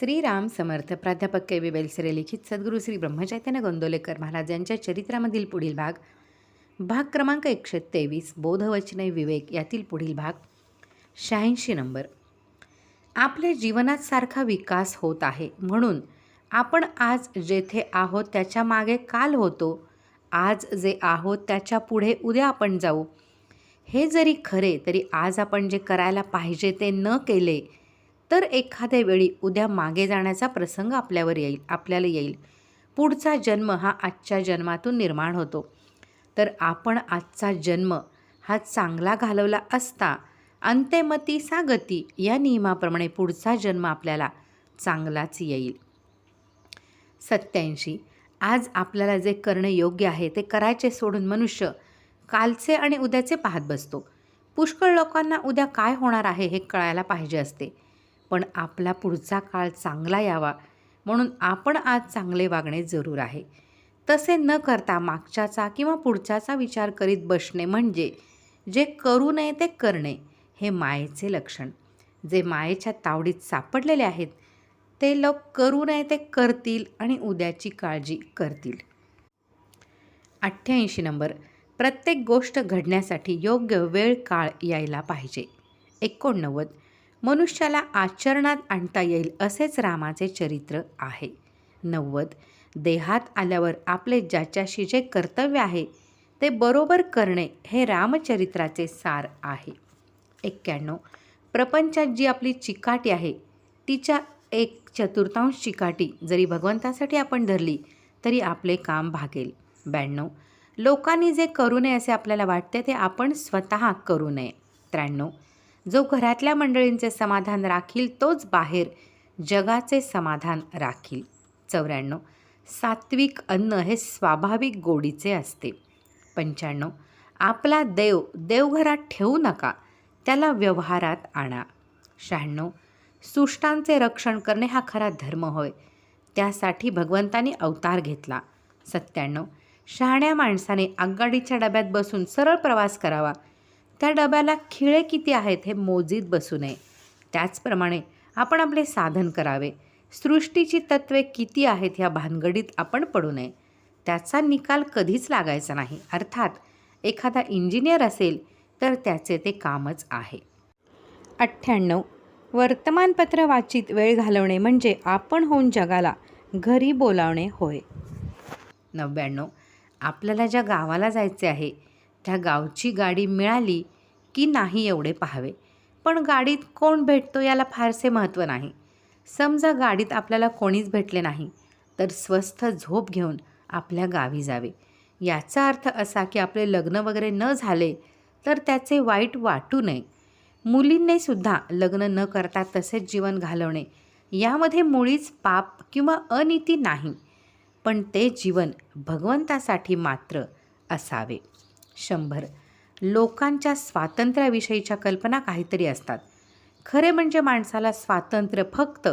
श्रीराम समर्थ प्राध्यापक के बी बेलसरे लिखित सद्गुरू श्री ब्रह्मचैतन्य गोंदोलेकर महाराज यांच्या चरित्रामधील पुढील भाग भाग क्रमांक एकशे तेवीस बोधवचने विवेक यातील पुढील भाग शहाऐंशी नंबर. आपल्या जीवनात सारखा विकास होत आहे. म्हणून आपण आज जेथे आहोत त्याच्यामागे काल होतो आज जे आहोत त्याच्या पुढे उद्या आपण जाऊ. हे जरी खरे तरी आज आपण जे करायला पाहिजे ते न केले तर एखाद्या वेळी उद्या मागे जाण्याचा प्रसंग आपल्यावर येईल आपल्याला येईल. पुढचा जन्म हा आजच्या जन्मातून निर्माण होतो. तर आपण आजचा जन्म हा चांगला घालवला असता अंत्यमती सा गती या नियमाप्रमाणे पुढचा जन्म आपल्याला चांगलाच येईल. सत्याऐंशी. आज आपल्याला जे करणे योग्य आहे ते करायचे सोडून मनुष्य कालचे आणि उद्याचे पाहत बसतो. पुष्कळ लोकांना उद्या काय होणार आहे हे कळायला पाहिजे असते. पण आपला पुढचा काळ चांगला यावा म्हणून आपण आज चांगले वागणे जरूर आहे. तसे न करता मागच्याचा किंवा पुढच्याचा विचार करीत बसणे म्हणजे जे करू नये ते करणे हे मायेचे लक्षण. जे मायेच्या तावडीत सापडलेले आहेत ते लोक करू नये ते करतील आणि उद्याची काळजी करतील. अठ्ठ्याऐंशी नंबर. प्रत्येक गोष्ट घडण्यासाठी योग्य वेळ काळ यायला पाहिजे. एकोणनव्वद. मनुष्याला आचरणात आणता येईल असेच रामाचे चरित्र आहे. नव्वद. देहात आल्यावर आपले ज्याच्याशी जे कर्तव्य आहे ते बरोबर करणे हे रामचरित्राचे सार आहे. एक्क्याण्णव. प्रपंचात जी आपली चिकाटी आहे तिच्या एक चतुर्थांश चिकाटी जरी भगवंतासाठी आपण धरली तरी आपले काम भागेल. ब्याण्णव. लोकांनी जे करू नये असे आपल्याला वाटते ते आपण स्वतः करू नये. त्र्याण्णव. जो घरातल्या मंडळींचे समाधान राखील तोच बाहेर जगाचे समाधान राखील. चौऱ्याण्णव. सात्विक अन्न हे स्वाभाविक गोडीचे असते. पंच्याण्णव. आपला देव देवघरात ठेवू नका त्याला व्यवहारात आणा. शहाण्णव. सुष्टांचे रक्षण करणे हा खरा धर्म होय. त्यासाठी भगवंतानी अवतार घेतला. सत्त्याण्णव. शहाण्या माणसाने आगगाडीच्या डब्यात बसून सरळ प्रवास करावा. त्या डब्याला खिळे किती आहेत हे मोजीत बसू नये. त्याचप्रमाणे आपण आपले साधन करावे. सृष्टीची तत्वे किती आहेत ह्या भानगडीत आपण पडू नये. त्याचा निकाल कधीच लागायचा नाही. अर्थात एखादा इंजिनियर असेल तर त्याचे ते कामच आहे. अठ्ठ्याण्णव. वर्तमानपत्र वाचित वेळ घालवणे म्हणजे आपण होऊन जगाला घरी बोलावणे होय. नव्याण्णव. आपल्याला ज्या गावाला जायचे आहे त्या गावची गाडी मिळाली की नाही एवढे पाहावे. पण गाडीत कोण भेटतो याला फारसे महत्त्व नाही. समजा गाडीत आपल्याला कोणीच भेटले नाही तर स्वस्थ झोप घेऊन आपल्या गावी जावे. याचा अर्थ असा की आपले लग्न वगैरे न झाले तर त्याचे वाईट वाटू नये. मुलींनी सुद्धा लग्न न करता तसेच जीवन घालवणे यामध्ये मुळीच पाप किंवा अनिती नाही पण ते जीवन भगवंतासाठी मात्र असावे. शंभर. लोकांच्या स्वातंत्र्याविषयीच्या कल्पना काहीतरी असतात. खरे म्हणजे माणसाला स्वातंत्र्य फक्त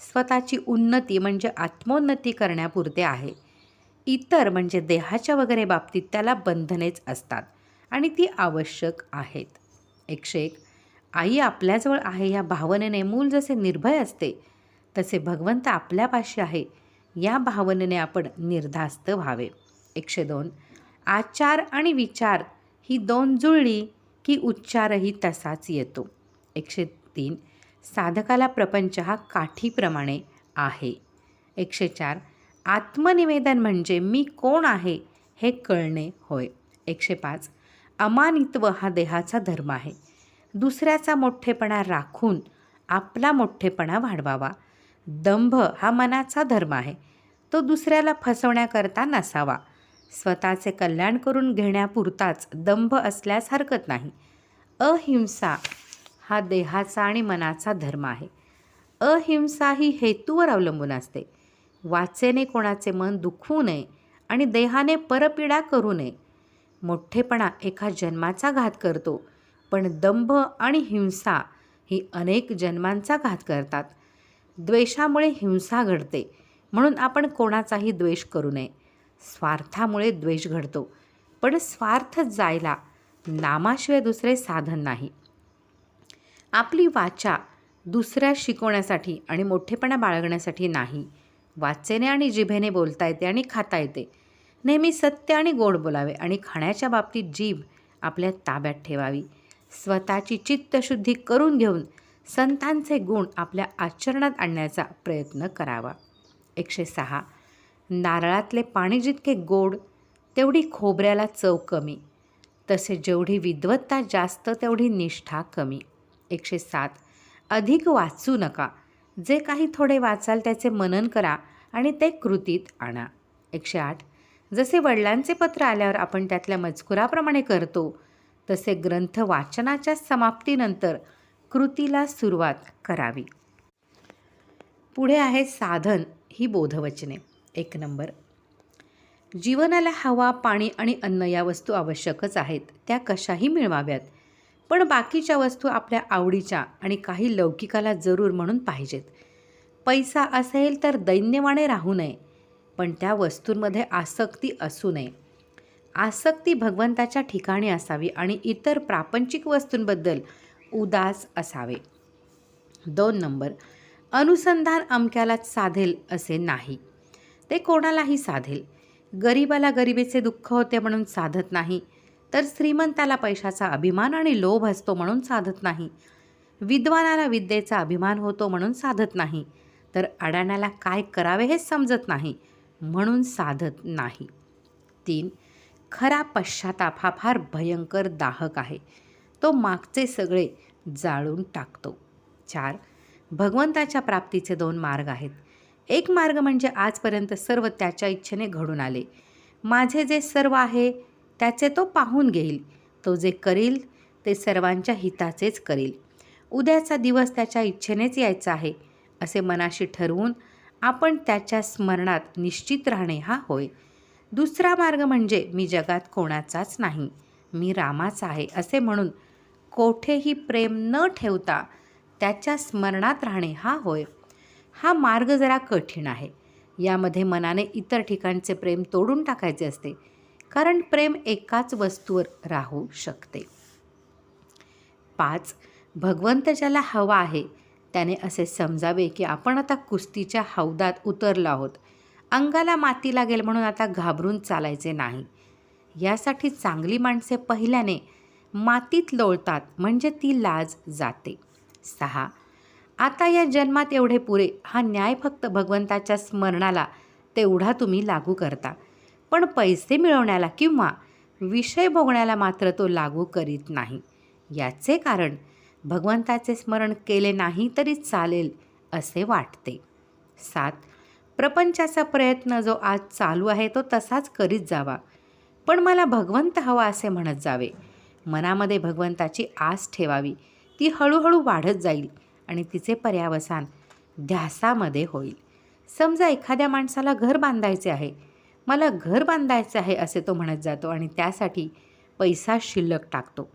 स्वतःची उन्नती म्हणजे आत्मोन्नती करण्यापुरते आहे. इतर म्हणजे देहाच्या वगैरे बाबतीत त्याला बंधनेच असतात आणि ती आवश्यक आहेत. एकशे एक. आई आपल्याजवळ आहे या भावनेने मूल जसे निर्भय असते तसे भगवंत आपल्यापाशी आहे या भावनेने आपण निर्धास्त व्हावे. एकशे दोन. आचार आणि विचार ही दोन जुळली की उच्चारही तसाच येतो. एकशे तीन साधकाला प्रपंच हा काठीप्रमाणे आहे. एकशे चार आत्मनिवेदन म्हणजे मी कोण आहे हे कळणे होय. एकशे पाच अमानित्व हा देहाचा धर्म आहे. दुसऱ्याचा मोठेपणा राखून आपला मोठेपणा वाढवावा. दंभ हा मनाचा धर्म आहे. तो दुसऱ्याला फसवण्याकरता नसावा. स्वतःचे कल्याण करून घेण्यापुरताच दंभ असल्यास हरकत नाही. अहिंसा हा देहाचा आणि मनाचा धर्म आहे. अहिंसा ही हेतूवर अवलंबून असते. वाचेने कोणाचे मन दुखवू नये आणि देहाने परपीडा करू नये. मोठेपणा एका जन्माचा घात करतो पण दंभ आणि हिंसा ही अनेक जन्मांचा घात करतात. द्वेषामुळे हिंसा घडते म्हणून आपण कोणाचाही द्वेष करू नये. स्वार्थामुळे द्वेष घडतो. पण स्वार्थ जायला नामाशिवाय दुसरे साधन नाही. आपली वाचा दुसऱ्या शिकवण्यासाठी आणि मोठेपणा बाळगण्यासाठी नाही. वाचेने आणि जिभेने बोलता येते आणि खाता येते. नेहमी सत्य आणि गोड बोलावे आणि खाण्याच्या बाबतीत जीभ आपल्या ताब्यात ठेवावी. स्वतःची चित्तशुद्धी करून घेऊन संतांचे गुण आपल्या आचरणात आणण्याचा प्रयत्न करावा. एकशे सहा. नारळातले पाणी जितके गोड तेवढी खोबऱ्याला चव कमी. तसे जेवढी विद्वत्ता जास्त तेवढी निष्ठा कमी. एकशे सात. अधिक वाचू नका. जे काही थोडे वाचाल त्याचे मनन करा आणि ते कृतीत आणा. एकशे आठ. जसे वडिलांचे पत्र आल्यावर आपण त्यातल्या मजकुराप्रमाणे करतो तसे ग्रंथ वाचनाच्या समाप्तीनंतर कृतीला सुरुवात करावी. पुढे आहे साधन ही बोधवचने. एक नंबर. जीवनाला हवा पाणी आणि अन्न या वस्तू आवश्यकच आहेत. त्या कशाही मिळवाव्यात. पण बाकीच्या वस्तू आपल्या आवडीच्या आणि काही लौकिकाला जरूर म्हणून पाहिजेत. पैसा असेल तर दैन्यवाने राहू नये पण त्या वस्तूंमध्ये आसक्ती असू नये. आसक्ती भगवंताच्या ठिकाणी असावी आणि इतर प्रापंचिक वस्तूंबद्दल उदास असावे. दोन नंबर. अनुसंधान अमक्यालाच साधेल असे नाही. ते कोणालाही साधेल. गरिबाला गरिबीचे दुःख होते म्हणून साधत नाही तर श्रीमंताला पैशाचा अभिमान आणि लोभ असतो म्हणून साधत नाही. विद्वानाला विद्येचा अभिमान होतो म्हणून साधत नाही तर अडाण्याला काय करावे हे समजत नाही म्हणून साधत नाही. तीन खरा पश्चाताप हा फार भयंकर दाहक आहे. तो मागचे सगळे जाळून टाकतो. चार भगवंताच्या प्राप्तीचे दोन मार्ग आहेत. एक मार्ग म्हणजे आजपर्यंत सर्व त्याच्या इच्छेने घडून आले. माझे जे सर्व आहे त्याचे तो पाहून घेईल. तो जे करील ते सर्वांच्या हिताचेच करील. उद्याचा दिवस त्याच्या इच्छेनेच यायचा आहे असे मनाशी ठरवून आपण त्याच्या स्मरणात निश्चित राहणे हा होय. दुसरा मार्ग म्हणजे मी जगात कोणाचाच नाही मी रामाचा आहे असे म्हणून कोठेही प्रेम न ठेवता त्याच्या स्मरणात राहणे हा होय. हा मार्ग जरा कठीण आहे. यामध्ये मनाने इतर ठिकाणचे प्रेम तोडून टाकायचे असते कारण प्रेम एकाच वस्तूवर राहू शकते. पाच भगवंत ज्याला हवा आहे त्याने असे समजावे की आपण आता कुस्तीच्या हौदात उतरलो आहोत. अंगाला माती लागेल म्हणून आता घाबरून चालायचे नाही. यासाठी चांगली माणसे पहिल्याने मातीत लोळतात म्हणजे ती लाज जाते. सहा आता या जन्मात एवढे पुरे हा न्याय फक्त भगवंताच्या स्मरणाला तेवढा तुम्ही लागू करता. पण पैसे मिळवण्याला किंवा विषय भोगण्याला मात्र तो लागू करीत नाही. याचे कारण भगवंताचे स्मरण केले नाही तरी चालेल असे वाटते. सात प्रपंचाचा प्रयत्न जो आज चालू आहे तो तसाच करीत जावा. पण मला भगवंत हवा असे म्हणत जावे. मनामध्ये भगवंताची आस ठेवावी. ती हळूहळू वाढत जाईल. आणि तिचे पर्यावसान ध्यासामध्ये होईल. समजा एखाद्या माणसाला घर बांधायचे आहे. मला घर बांधायचं आहे असे तो म्हणत जातो आणि त्यासाठी पैसा शिल्लक टाकतो.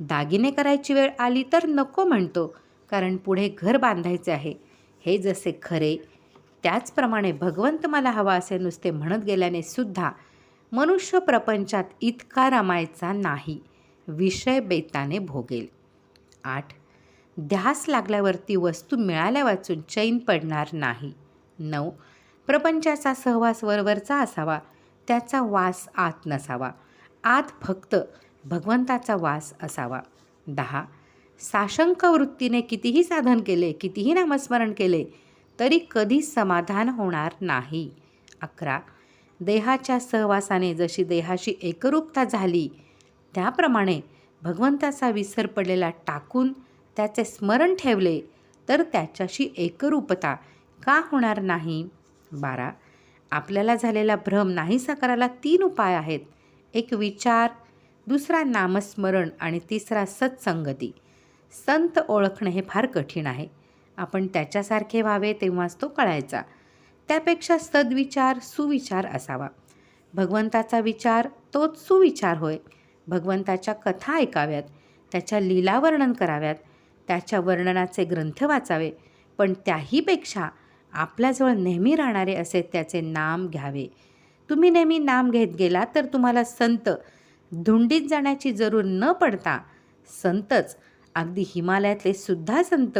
दागिने करायची वेळ आली तर नको म्हणतो कारण पुढे घर बांधायचे आहे. हे जसे खरे त्याचप्रमाणे भगवंत मला हवा असे नुसते म्हणत गेल्याने सुद्धा मनुष्य प्रपंचात इतका रमायचा नाही. विषय बेताने भोगेल. आठ. ध्यास लागल्यावरती वस्तू मिळाल्या वाचून चैन पडणार नाही. नऊ. प्रपंचाचा सहवास वरवरचा असावा. त्याचा वास आत नसावा. आत फक्त भगवंताचा वास असावा. दहा. साशंक वृत्तीने कितीही साधन केले कितीही नामस्मरण केले तरी कधी समाधान होणार नाही. अकरा. देहाच्या सहवासाने जशी देहाशी एकरूपता झाली त्याप्रमाणे भगवंताचा विसर पडलेला टाकून त्याचे स्मरण ठेवले तर त्याच्याशी एकरूपता का होणार नाही? बारा आपल्याला झालेला भ्रम नाहीसा करायला तीन उपाय आहेत. एक विचार दुसरा नामस्मरण आणि तिसरा सत्संगती. संत ओळखणे हे फार कठीण आहे. आपण त्याच्यासारखे व्हावे तेव्हाच तो कळायचा. त्यापेक्षा सद्विचार सुविचार असावा. भगवंताचा विचार तोच सुविचार होय. भगवंताच्या कथा ऐकाव्यात त्याच्या लीला वर्णन कराव्यात त्याच्या वर्णनाचे ग्रंथ वाचावे. पण त्याहीपेक्षा आपल्याजवळ नेहमी राहणारे असे त्याचे नाम घ्यावे. तुम्ही नेहमी नाम घेत गेला तर तुम्हाला संत धुंडीत जाण्याची जरूर न पडता संतच अगदी हिमालयातले सुद्धा संत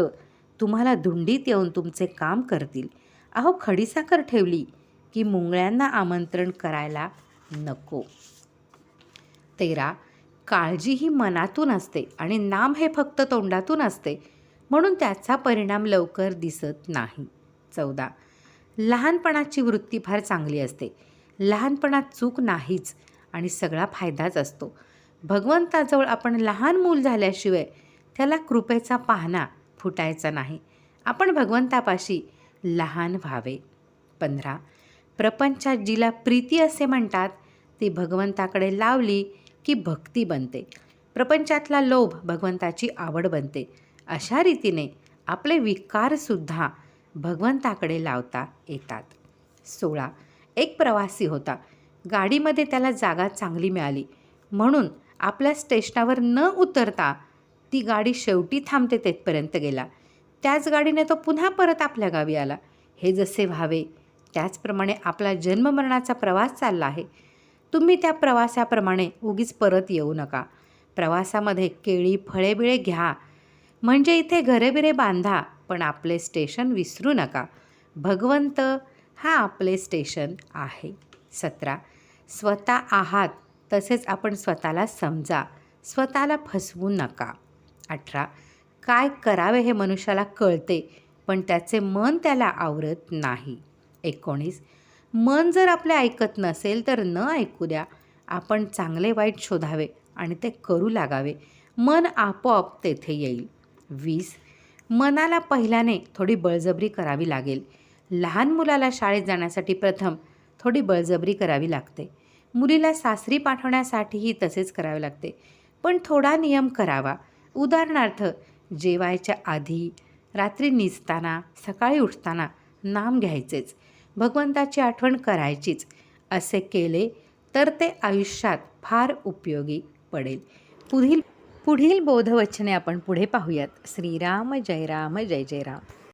तुम्हाला धुंडीत येऊन तुमचे काम करतील. अहो खडीसाखर ठेवली की मुंगळ्यांना आमंत्रण करायला नको. तेरा काळजी ही मनातून असते आणि नाम हे फक्त तोंडातून असते म्हणून त्याचा परिणाम लवकर दिसत नाही. चौदा. लहानपणाची वृत्ती फार चांगली असते. लहानपणात चूक नाहीच आणि सगळा फायदाच असतो. भगवंताजवळ आपण लहान मूल झाल्याशिवाय त्याला कृपेचा पाहणा फुटायचा नाही. आपण भगवंतापाशी लहान व्हावे. पंधरा. प्रपंचात जिला प्रीती असे म्हणतात ती भगवंताकडे लावली की भक्ती बनते. प्रपंचातला लोभ भगवंताची आवड बनते. अशा रीतीने आपले विकारसुद्धा भगवंताकडे लावता येतात. सोळा. एक प्रवासी होता. गाडीमध्ये त्याला जागा चांगली मिळाली. म्हणून आपल्या स्टेशनावर न उतरता ती गाडी शेवटी थांबते तेथपर्यंत गेला. त्याच गाडीने तो पुन्हा परत आपल्या गावी आला. हे जसे व्हावे त्याचप्रमाणे आपला जन्ममरणाचा प्रवास चालला आहे. तुम्ही त्या प्रवासाप्रमाणे उगीच परत येऊ नका. प्रवासामध्ये केळी फळे बिळे घ्या. म्हणजे इथे घरेबिरे बांधा पण आपले स्टेशन विसरू नका. भगवंत हा आपले स्टेशन आहे. सतरा. स्वतः आहात तसेच आपण स्वतःला समजा. स्वतःला फसवू नका. अठरा. काय करावे हे मनुष्याला कळते पण त्याचे मन त्याला आवरत नाही. एकोणीस. मन जर आपले ऐकत नसेल तर न ऐकू द्या. आपण चांगले वाईट शोधावे आणि ते करू लागावे. मन आपोआप तेथे येईल. वीस. मनाला पहिल्याने थोडी बळजबरी करावी लागेल. लहान मुलाला शाळेत जाण्यासाठी प्रथम थोडी बळजबरी करावी लागते. मुलीला सासरी पाठवण्यासाठीही तसेच करावे लागते. पण थोडा नियम करावा. उदाहरणार्थ जेवायच्या आधी रात्री निजताना सकाळी उठताना नाम घ्यायचेच. भगवंताची आठवण करायचीच असे केले तर ते आयुष्यात फार उपयोगी पडेल. पुढील पुढील बोधवचने आपण पुढे पाहूयात. श्रीराम जय राम जय जय राम.